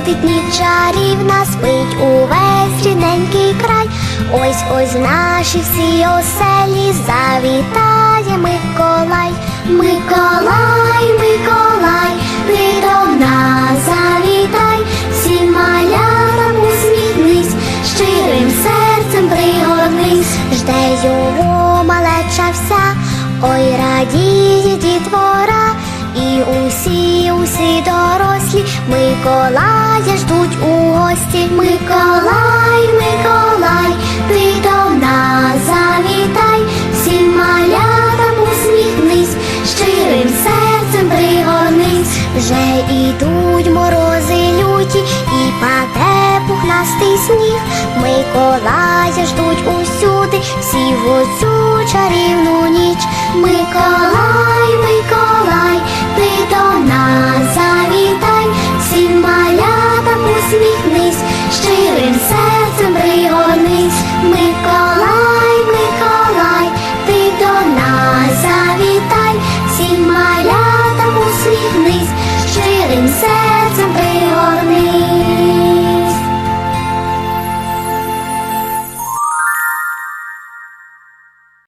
ходить ніч чарівна, спить увесь рідненький край. Ось ось наші всі оселі завітає Миколай, Миколай, Миколай, ти до нас завітай, всім малятам усміхнись, щирим серцем пригоднись, жде його малеча вся, ой радіє дітвора, і усі, усі дорослі Миколай ждуть у гості. Миколай, Миколай, ти до нас завітай, всім малятам усміхнись, щирим серцем пригорнись, вже ідуть морози люті, і паде пухнастий сніг. Миколая ждуть усюди, всі в оцю чарівну please, share inside.